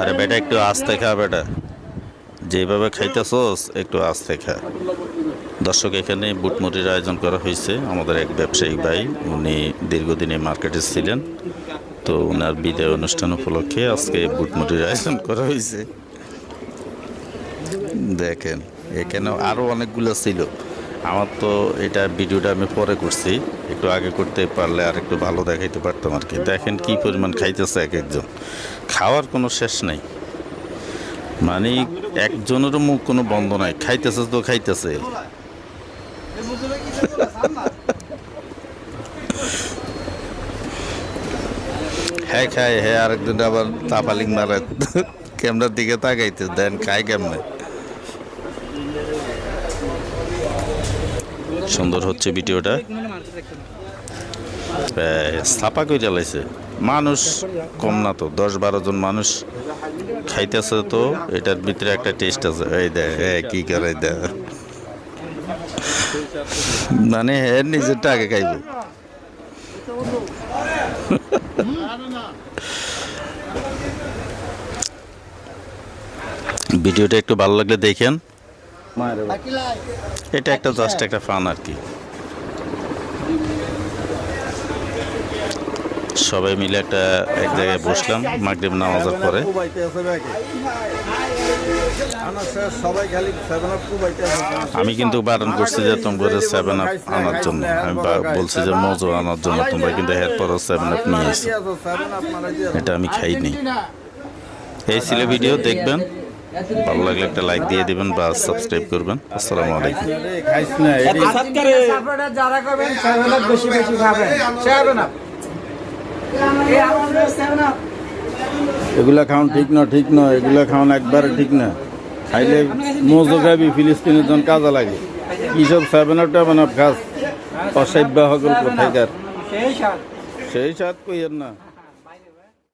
আরে বেটা, একটু আস্তে খা বেটা। যেভাবে খাইতেছস, একটু আস্তে খা। দর্শক, এখানে বুটমুটির আয়োজন করা হয়েছে আমাদের এক ব্যবসায়িক ভাই। উনি দীর্ঘদিন এই মার্কেটে ছিলেন। তো ওনার বিদায় অনুষ্ঠান উপলক্ষে আজকে বুটমুটির আয়োজন করা হয়েছে। দেখেন এখানে আরও অনেকগুলো ছিল। আমার তো এটা ভিডিওটা আমি পরে করছি। একটু আগে করতে পারলে আর একটু ভালো দেখাইতে পারতাম আর কি। দেখেন কি পরিমাণ খাইতেছে এক একজন। খাওয়ার কোনো শেষ নাই। মানে একজনেরও মুখ কোনো বন্ধ নাই। খাইতেছে তো খাইতেছে। হ্যাঁ খায় হ্যাঁ আরেকদিন আবার তাপালিং মারে। ক্যামেরার দিকে তাকাইতে দেন খায় কেমনে? সুন্দর হচ্ছে ভিডিওটা। ছাপা করে চালাইছে মানুষ কম না তো, দশ বারো জন মানুষ খাইতেছে তো, এটার ভিতরে একটা টেস্ট আছে। এই দে হ্যাঁ কি করে দে। মানে হ্যাঁ নিজেরটা আগে খাইব। ভিডিওটা একটু ভালো লাগলে দেখেন। এটা একটা জাস্ট একটা ফান আর কি। সবাই মিলে একটা এক জায়গায় বসলাম, মাগরিব নামাজের পরে। আমি কিন্তু বারণ করছি যে তোমরা সেভেন আপ আনার জন্য। আমি বলছি যে মজো আনার জন্য তোমরা কিন্তু এরপরও সেভেন আপ নিয়ে এটা আমি খাইনি। এই ছিল ভিডিও দেখবেন। ভালো লাগলে একটা লাইক দিয়ে দিবেন বা সাবস্ক্রাইব করবেন। আসসালামু আলাইকুম। এগুলা খাওন ঠিক না ঠিক না, এগুলা খাওয়ান একবারে ঠিক না। খাইলে মজো খাবি, ফিলিস্তিনের জন কাজে লাগে। কি সব সেভেন আপ টেভেন আপ খাস? অসাব্য হকল কোথায় সেই সাত কইয়ের না।